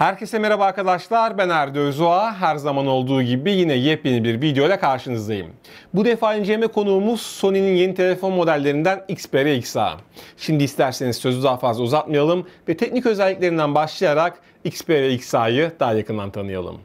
Herkese merhaba arkadaşlar. Ben Erdi Özdoğa. Her zaman olduğu gibi yine yepyeni bir video ile karşınızdayım. Bu defa inceleme konuğumuz Sony'nin yeni telefon modellerinden Xperia XA. Şimdi isterseniz sözü daha fazla uzatmayalım ve teknik özelliklerinden başlayarak Xperia XA'yı daha yakından tanıyalım.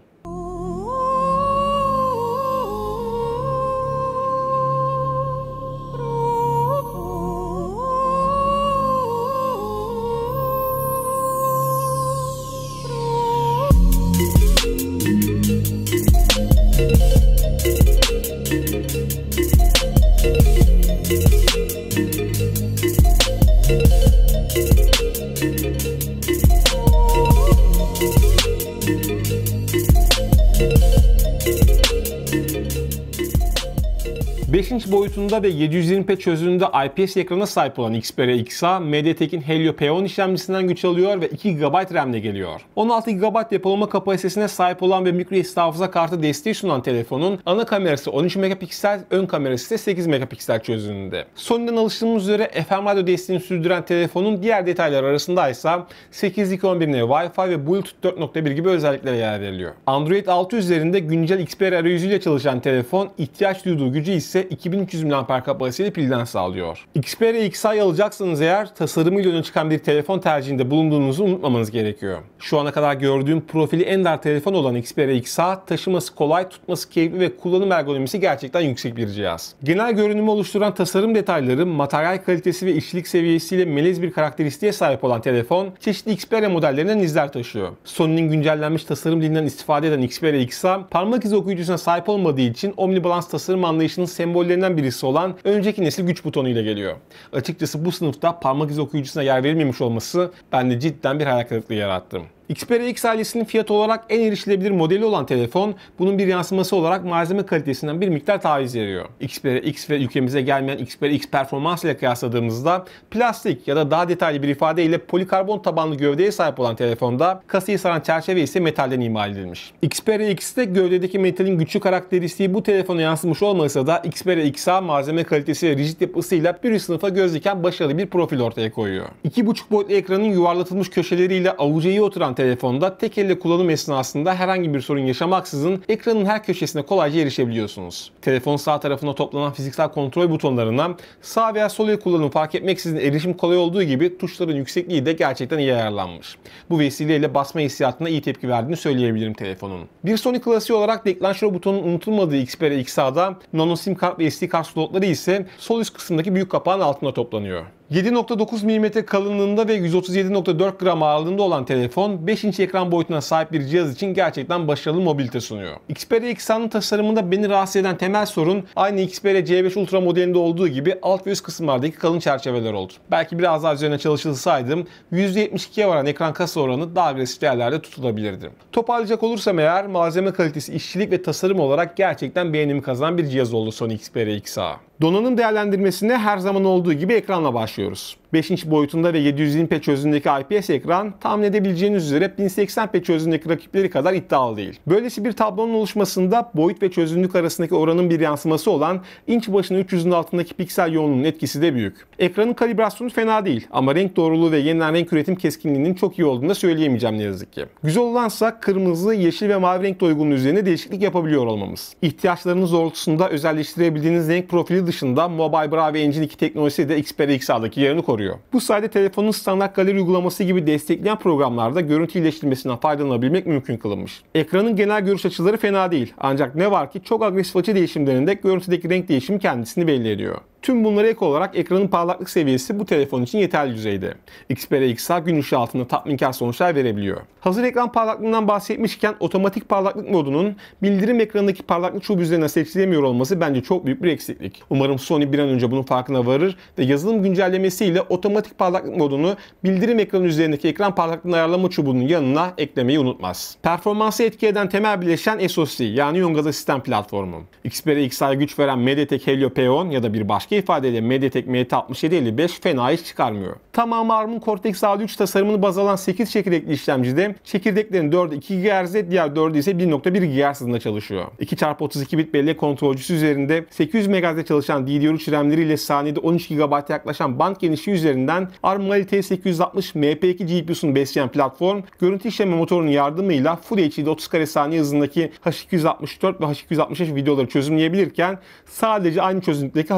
5 inç boyutunda ve 720p çözünürlüğünde IPS ekrana sahip olan Xperia XA, MediaTek'in Helio P10 işlemcisinden güç alıyor ve 2 GB RAM ile geliyor. 16 GB depolama kapasitesine sahip olan ve microSD hafıza kartı desteği sunan telefonun ana kamerası 13 megapiksel, ön kamerası ise 8 megapiksel çözünürlüğünde. Sony'den alıştığımız üzere FM radyo desteğini sürdüren telefonun diğer detaylar arasında ise 8.2.11n Wi-Fi ve Bluetooth 4.1 gibi özelliklere yer veriliyor. Android 6 üzerinde güncel Xperia arayüzüyle çalışan telefon ihtiyaç duyduğu gücü ise 2300 mAh kapasiteli pilden sağlıyor. Xperia XI alacaksanız eğer tasarımıyla öne çıkan bir telefon tercihinde bulunduğunuzu unutmamanız gerekiyor. Şu ana kadar gördüğüm profili en dar telefon olan Xperia XI taşıması kolay, tutması keyifli ve kullanım ergonomisi gerçekten yüksek bir cihaz. Genel görünümü oluşturan tasarım detayları, materyal kalitesi ve işçilik seviyesiyle melez bir karakteristiğe sahip olan telefon çeşitli Xperia modellerinden izler taşıyor. Sony'nin güncellenmiş tasarım dilinden istifade eden Xperia XI parmak izi okuyucusuna sahip olmadığı için Omnibalance tasarım anlayışının sembollerinden birisi olan önceki nesil güç butonu ile geliyor. Açıkçası bu sınıfta parmak izi okuyucusuna yer verilmemiş olması bende cidden bir hayal kırıklığı yarattı. Xperia X ailesinin fiyat olarak en erişilebilir modeli olan telefon bunun bir yansıması olarak malzeme kalitesinden bir miktar taviz veriyor. Xperia X ve ülkemize gelmeyen Xperia X performans ile kıyasladığımızda plastik ya da daha detaylı bir ifadeyle polikarbon tabanlı gövdeye sahip olan telefonda kasayı saran çerçeve ise metalden imal edilmiş. Xperia X'te gövdedeki metalin güçlü karakteristiği bu telefona yansımış olmasa da Xperia XA malzeme kalitesi ve rigid yapısıyla bir sınıfa göz diken başarılı bir profil ortaya koyuyor. 2.5 boyutlu ekranın yuvarlatılmış köşeleriyle avuca iyi oturan telefonda tek elle kullanım esnasında herhangi bir sorun yaşamaksızın ekranın her köşesine kolayca erişebiliyorsunuz. Telefon sağ tarafına toplanan fiziksel kontrol butonlarına sağ veya sol el kullanımı fark etmeksizin erişim kolay olduğu gibi tuşların yüksekliği de gerçekten iyi ayarlanmış. Bu vesileyle basma hissiyatına iyi tepki verdiğini söyleyebilirim telefonun. Bir Sony klasiği olarak deklanşör butonun unutulmadığı Xperia XA'da nano sim kart ve SD kart slotları ise sol üst kısımdaki büyük kapağın altına toplanıyor. 7.9 mm kalınlığında ve 137.4 gram ağırlığında olan telefon 5 inç ekran boyutuna sahip bir cihaz için gerçekten başarılı mobilite sunuyor. Xperia XA'nın tasarımında beni rahatsız eden temel sorun aynı Xperia C5 Ultra modelinde olduğu gibi alt ve üst kısımlardaki kalın çerçeveler oldu. Belki biraz daha üzerine çalışılsaydım %72'ye varan ekran kasa oranı daha agresif değerlerde tutulabilirdi. Toparlayacak olursam eğer malzeme kalitesi, işçilik ve tasarım olarak gerçekten beğenimi kazanan bir cihaz oldu Sony Xperia XA. Donanım değerlendirmesine her zaman olduğu gibi ekranla başlıyoruz. 5 inç boyutunda ve 720p çözünürlüğündeki IPS ekran tahmin edebileceğiniz üzere 1080p çözünürlüğündeki rakipleri kadar iddialı değil. Böylesi bir tablonun oluşmasında boyut ve çözünürlük arasındaki oranın bir yansıması olan inç başına 300'ün altındaki piksel yoğunluğunun etkisi de büyük. Ekranın kalibrasyonu fena değil ama renk doğruluğu ve yeniden renk üretim keskinliğinin çok iyi olduğunu da söyleyemeyeceğim ne yazık ki. Güzel olansa kırmızı, yeşil ve mavi renk doygunluğu üzerine değişiklik yapabiliyor olmamız. İhtiyaçlarınız doğrultusunda özelleştirebildiğiniz renk profili dışında Mobile Brave Engine 2 teknolojisi de Xperia XR'daki yerini koruyor. Bu sayede telefonun standart galeri uygulaması gibi destekleyen programlarda görüntü iyileştirmesinden faydalanabilmek mümkün kılınmış. Ekranın genel görüş açıları fena değil. Ancak ne var ki çok agresif açı değişimlerinde görüntüdeki renk değişimi kendisini belli ediyor. Tüm bunlara ek olarak ekranın parlaklık seviyesi bu telefon için yeterli düzeyde. Xperia XR gün ışığı altında tatminkar sonuçlar verebiliyor. Hazır ekran parlaklığından bahsetmişken otomatik parlaklık modunun bildirim ekranındaki parlaklık çubuğu üzerine seçilemiyor olması bence çok büyük bir eksiklik. Umarım Sony bir an önce bunun farkına varır ve yazılım güncellemesiyle otomatik parlaklık modunu bildirim ekranı üzerindeki ekran parlaklığını ayarlama çubuğunun yanına eklemeyi unutmaz. Performansı etki eden temel bileşen SoC yani Yongaza sistem platformu. Xperia XR'ya güç veren MediaTek Helio P10 ya da bir başka başka ifadeyle MediaTek MT6755 fena iş çıkarmıyor. Tamamı ARM'ın Cortex A3 tasarımını baz alan 8 çekirdekli işlemcide çekirdeklerin 4'ü 2 GHz, diğer 4'ü ise 1.1 GHz hızında çalışıyor. 2x32 bit bellek kontrolcüsü üzerinde 800 MHz'de çalışan DDR3 RAM'leriyle saniyede 13 GB yaklaşan band genişliği üzerinden ARM Mali T860 MP2 GPU'sunu besleyen platform, görüntü işleme motorunun yardımıyla Full HD 30 kare saniye hızındaki H264 ve H265 videoları çözümleyebilirken sadece aynı çözünürlükteki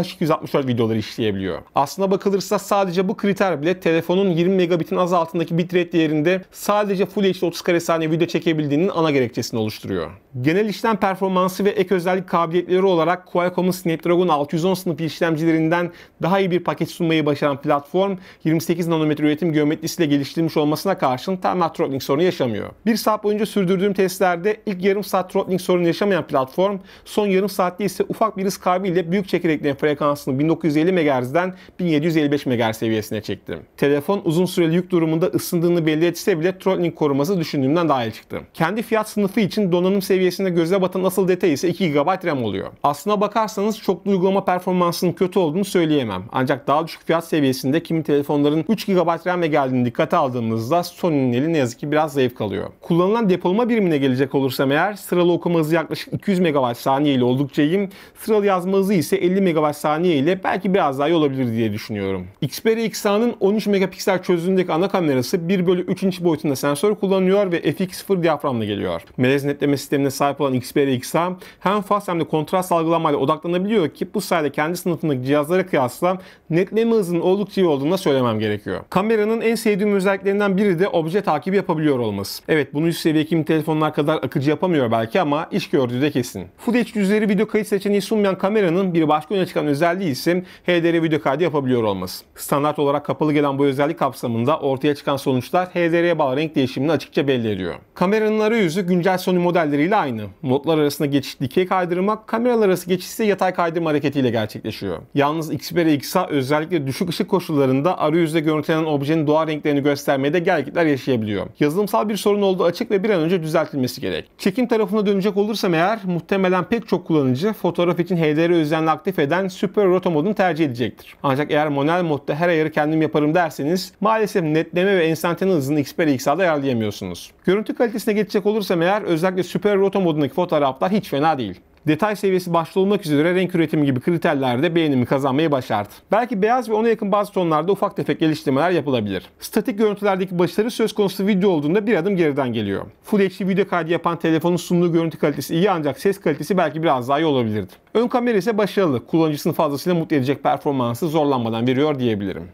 H264 videoları işleyebiliyor. Aslına bakılırsa sadece bu kriter bile telefonun 20 megabitin az altındaki bitrate değerinde sadece Full HD 30 kare saniye video çekebildiğinin ana gerekçesini oluşturuyor. Genel işlem performansı ve ek özellik kabiliyetleri olarak Qualcomm'un Snapdragon 610 sınıfı işlemcilerinden daha iyi bir paket sunmayı başaran platform 28 nanometre üretim geometrisiyle geliştirilmiş olmasına karşın thermal throttling sorunu yaşamıyor. Bir saat boyunca sürdürdüğüm testlerde ilk yarım saat throttling sorunu yaşamayan platform son yarım saatte ise ufak bir hız kaybıyla büyük çekirdeklerin frekansını 1950 MHz'den 1755 MHz seviyesine çektim. Telefon uzun süreli yük durumunda ısındığını belli etse bile throttling koruması düşündüğümden daha iyi çıktı. Kendi fiyat sınıfı için donanım seviyesinde göze batan asıl detay ise 2 GB RAM oluyor. Aslına bakarsanız çoklu uygulama performansının kötü olduğunu söyleyemem. Ancak daha düşük fiyat seviyesinde kimi telefonların 3 GB RAM ile geldiğini dikkate aldığımızda Sony'nin eli ne yazık ki biraz zayıf kalıyor. Kullanılan depolama birimine gelecek olursam eğer sıralı okuma hızı yaklaşık 200 MB saniye ile oldukça iyi. Sıralı yazma hızı ise 50 MB saniye ile belki biraz daha iyi olabilir diye düşünüyorum. Xperia XA'nın 13 megapiksel çözünürlüğündeki ana kamerası 1 bölü 3 inç boyutunda sensör kullanıyor ve FX0 diyaframla geliyor. Melez netleme sistemine sahip olan Xperia XA hem fast hem de kontrast algılamayla odaklanabiliyor ki bu sayede kendi sınıfındaki cihazlara kıyasla netleme hızının oldukça iyi olduğunu söylemem gerekiyor. Kameranın en sevdiğim özelliklerinden biri de obje takibi yapabiliyor olması. Evet bunu üst seviye kimi telefonlar kadar akıcı yapamıyor belki ama iş gördüğü de kesin. HD üzeri video kayıt seçeneği sunmayan kameranın bir başka öne çıkan özelliği ise HDR video kaydı yapabiliyor olması. Standart olarak kapalı gelen bu özellik kapsamında ortaya çıkan sonuçlar HDR'ye bağlı renk değişimini açıkça belli ediyor. Kameranın arayüzü güncel Sony modelleriyle aynı. Modlar arasında geçiş dikey kaydırma, kameralar arası geçiş ise yatay kaydırma hareketiyle gerçekleşiyor. Yalnız Xperia XA özellikle düşük ışık koşullarında arayüzde görüntülenen objenin doğal renklerini göstermede gerginlikler yaşayabiliyor. Yazılımsal bir sorun olduğu açık ve bir an önce düzeltilmesi gerek. Çekim tarafına dönecek olursam eğer muhtemelen pek çok kullanıcı fotoğraf için HDR özelliğini aktif eden Super Roto modunu tercih edecektir. Ancak eğer manuel modda her ayarı kendim yaparım derseniz maalesef netleme ve enstantane hızını Xperia XA'da ayarlayamıyorsunuz. Görüntü kalitesine geçecek olursam eğer özellikle Super Roto modundaki fotoğraflar hiç fena değil. Detay seviyesi başta olmak üzere renk üretimi gibi kriterlerde beğenimi kazanmayı başardı. Belki beyaz ve ona yakın bazı tonlarda ufak tefek geliştirmeler yapılabilir. Statik görüntülerdeki başarı söz konusu video olduğunda bir adım geriden geliyor. Full HD video kaydı yapan telefonun sunduğu görüntü kalitesi iyi ancak ses kalitesi belki biraz daha iyi olabilirdi. Ön kamera ise başarılı. Kullanıcısını fazlasıyla mutlu edecek performansı zorlanmadan veriyor diyebilirim.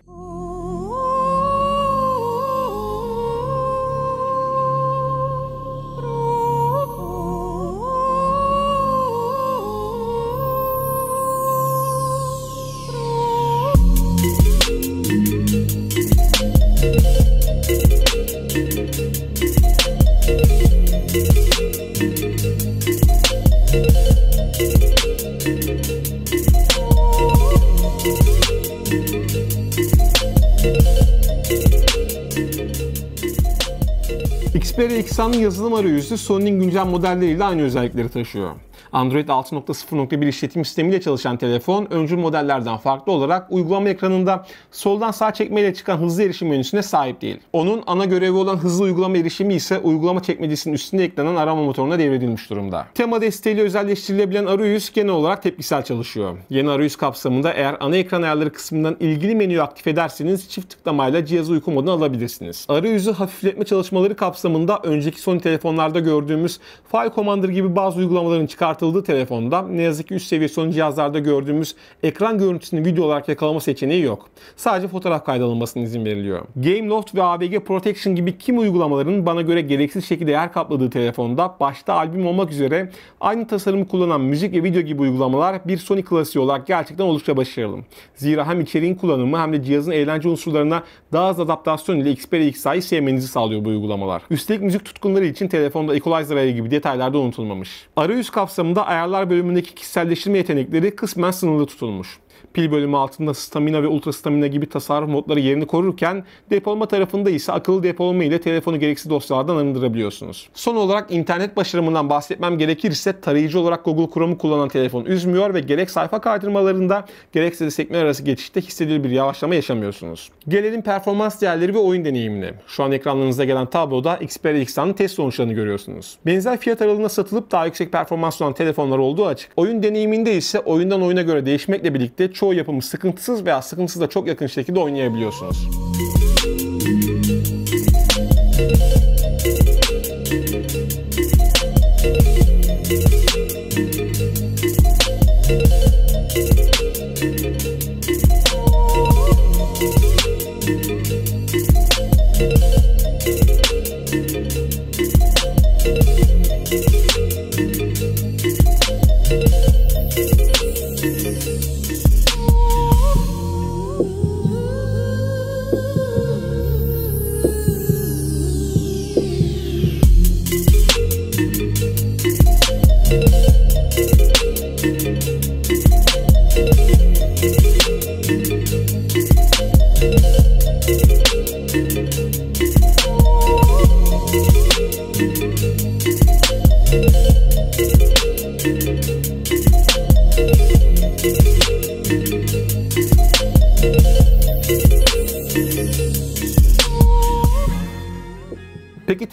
Xperia XA'nın yazılım arayüzü Sony'nin güncel modelleriyle aynı özellikleri taşıyor. Android 6.0.1 işletim sistemiyle çalışan telefon öncül modellerden farklı olarak uygulama ekranında soldan sağ çekmeyle çıkan hızlı erişim menüsüne sahip değil. Onun ana görevi olan hızlı uygulama erişimi ise uygulama çekmecesinin üstünde eklenen arama motoruna devredilmiş durumda. Tema desteğiyle özelleştirilebilen arayüz genel olarak tepkisel çalışıyor. Yeni arayüz kapsamında eğer ana ekran ayarları kısmından ilgili menüyü aktif ederseniz çift tıklamayla cihazı uyku moduna alabilirsiniz. Arayüzü hafifletme çalışmaları kapsamında önceki Sony telefonlarda gördüğümüz File Commander gibi bazı uygulamaların çıkartıldığı telefonda ne yazık ki üst seviye Sony cihazlarda gördüğümüz ekran görüntüsünü video olarak yakalama seçeneği yok. Sadece fotoğraf kaydalınmasına izin veriliyor. Gameloft ve AVG Protection gibi kim uygulamaların bana göre gereksiz şekilde yer kapladığı telefonda başta albüm olmak üzere aynı tasarımı kullanan müzik ve video gibi uygulamalar bir Sony klasiği olarak gerçekten oldukça başarılı. Zira hem içeriğin kullanımı hem de cihazın eğlence unsurlarına daha az adaptasyon ile Xperia XA'yı sevmenizi sağlıyor bu uygulamalar. Üstelik müzik tutkunları için telefonda equalizer ayarı gibi detaylar da unutulmamış. Arayüz kapsamında ayarlar bölümündeki kişiselleştirme yetenekleri kısmen sınırlı tutulmuş. Pil bölümü altında stamina ve ultra stamina gibi tasarruf modları yerini korurken depolama tarafında ise akıllı depolama ile telefonu gereksiz dosyalardan arındırabiliyorsunuz. Son olarak internet başarımından bahsetmem gerekirse tarayıcı olarak Google Chrome'u kullanan telefon üzmüyor ve gerek sayfa kaydırmalarında gerekse de sekme arası geçişte hissedilir bir yavaşlama yaşamıyorsunuz. Gelelim performans değerleri ve oyun deneyimine. Şu an ekranlarınıza gelen tabloda Xperia X'ten test sonuçlarını görüyorsunuz. Benzer fiyat aralığına satılıp daha yüksek performans sunan telefonlar olduğu açık. Oyun deneyiminde ise oyundan oyuna göre değişmekle birlikte çoğu yapımı sıkıntısız veya sıkıntısız da çok yakın şekilde oynayabiliyorsunuz.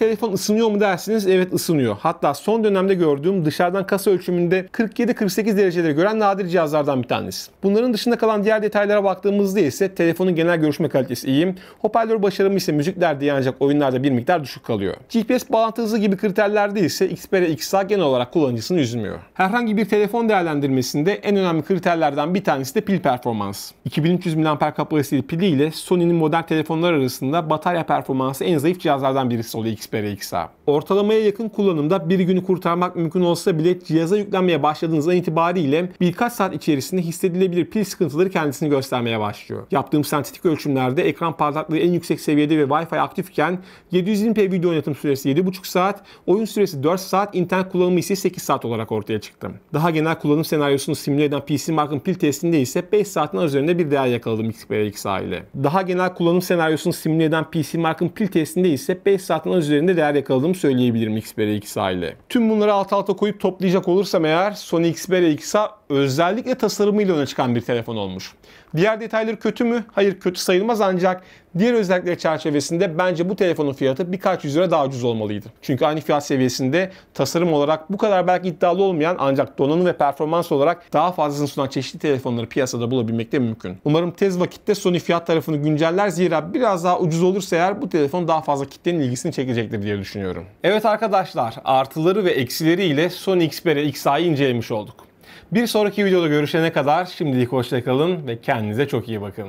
Telefon ısınıyor mu dersiniz? Evet ısınıyor. Hatta son dönemde gördüğüm dışarıdan kasa ölçümünde 47-48 dereceleri gören nadir cihazlardan bir tanesi. Bunların dışında kalan diğer detaylara baktığımızda ise telefonun genel görüşme kalitesi iyi. Hoparlör başarımı ise müziklerde yanacak oyunlarda bir miktar düşük kalıyor. GPS bağlantı hızı gibi kriterlerde ise Xperia XA genel olarak kullanıcısını üzmüyor. Herhangi bir telefon değerlendirmesinde en önemli kriterlerden bir tanesi de pil performans. 2300 mAh kapasiteli pili ile Sony'nin modern telefonlar arasında batarya performansı en zayıf cihazlardan birisi oluyor Xperia XA. Ortalamaya yakın kullanımda bir günü kurtarmak mümkün olsa bile cihaza yüklenmeye başladığınızdan itibariyle birkaç saat içerisinde hissedilebilir pil sıkıntıları kendisini göstermeye başlıyor. Yaptığım sentetik ölçümlerde ekran parlaklığı en yüksek seviyede ve Wi-Fi aktifken 720p video oynatım süresi 7,5 saat, oyun süresi 4 saat, internet kullanımı ise 8 saat olarak ortaya çıktı. Daha genel kullanım senaryosunu simüle eden PC Mark'ın pil testinde ise 5 saatin üzerinde bir değer yakaladım Xperia XA ile. Daha genel kullanım senaryosunu simüle eden PC Mark'ın pil testinde ise 5 saatin üzerinde değer yakaladığımı söyleyebilirim Xperia XA ile. Tüm bunları alt alta koyup toplayacak olursam eğer Sony Xperia XA özellikle tasarımıyla öne çıkan bir telefon olmuş. Diğer detayları kötü mü? Hayır kötü sayılmaz ancak diğer özellikleri çerçevesinde bence bu telefonun fiyatı birkaç yüz lira daha ucuz olmalıydı. Çünkü aynı fiyat seviyesinde tasarım olarak bu kadar belki iddialı olmayan ancak donanım ve performans olarak daha fazlasını sunan çeşitli telefonları piyasada bulabilmek de mümkün. Umarım tez vakitte Sony fiyat tarafını günceller zira biraz daha ucuz olursa eğer bu telefon daha fazla kitlenin ilgisini çekecektir diye düşünüyorum. Evet arkadaşlar artıları ve eksileriyle Sony Xperia XA'yı incelemiş olduk. Bir sonraki videoda görüşene kadar şimdilik hoşçakalın ve kendinize çok iyi bakın.